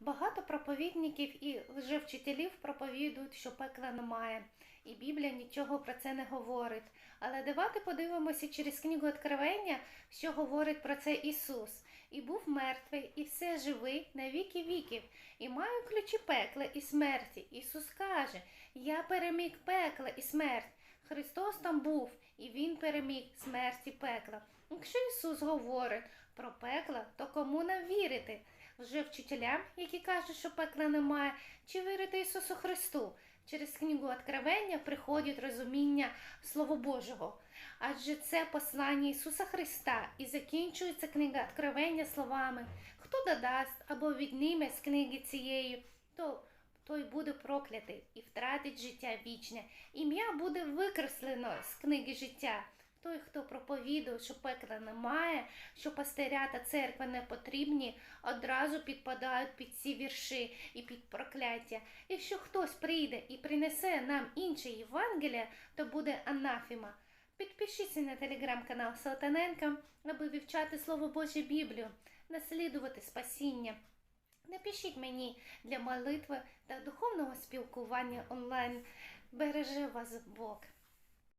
Багато проповідників і лжевчителів проповідують, що пекла немає, і Біблія нічого про це не говорить. Але давайте подивимося через книгу Откровення, що говорить про це Ісус. І був мертвий, і все живий на віки віків, і маю ключі пекла і смерті. Ісус каже: Я переміг пекла і смерть. Христос там був, і Він переміг смерті пекла. Якщо Ісус говорить про пекло, то кому нам вірити? Вже вчителям, які кажуть, що пекла немає, чи вірити Ісусу Христу? Через книгу Откровення приходить розуміння Слова Божого. Адже це послання Ісуса Христа і закінчується книга Откровення словами Хто додасть або відніме з книги цієї, то той буде проклятий і втратить життя вічне. Ім'я буде викреслено з книги життя. Той, хто проповідує, що пекла немає, що пастиря та церква не потрібні, одразу підпадають під ці вірші і під прокляття. Якщо хтось прийде і принесе нам інше Євангеліє, то буде анафіма. Підпишіться на телеграм-канал Салтаненка, аби вивчати Слово Боже Біблію, наслідувати спасіння. Напишіть мені для молитви та духовного спілкування онлайн. Береже вас Бог.